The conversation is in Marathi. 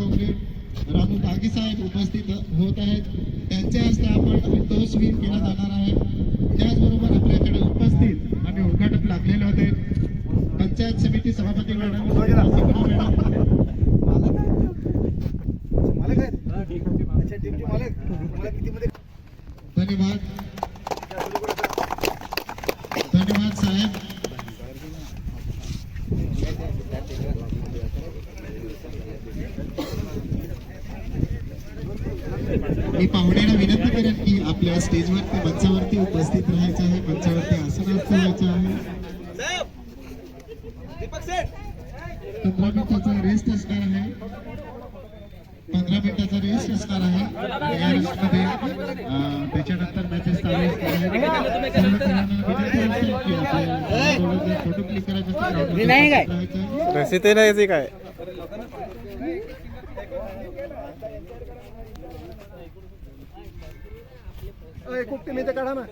कॉम्रेड रानू डागी साहेब उपस्थित होत आहेत. त्यांच्या हस्ते आपण तो केला जाणार आहे. त्याचबरोबर आपल्याकडे उपस्थित आणि उद्घाटक लागलेले होते. पंचायत समिती सभापती मॅडम. धन्यवाद. धन्यवाद साहेब. मी पाहुण्याला विनंती करेन की आपल्या स्टेजवरती मंचावरती उपस्थित राहायचं आहे मंचावरती आसनास्थ व्हायचं आहे. दीपक सेठ पंधरा मिनिटाचा रेस्ट असणार आहे. पंधरा मिनिटाचा रेस्ट असणार आहे. या रेस्टमध्ये त्याच्यानंतर मॅचेस चालू असणार जर फोटो क्लिक करायचे काय? एक राहायचं कुठे मी ते काढा ना.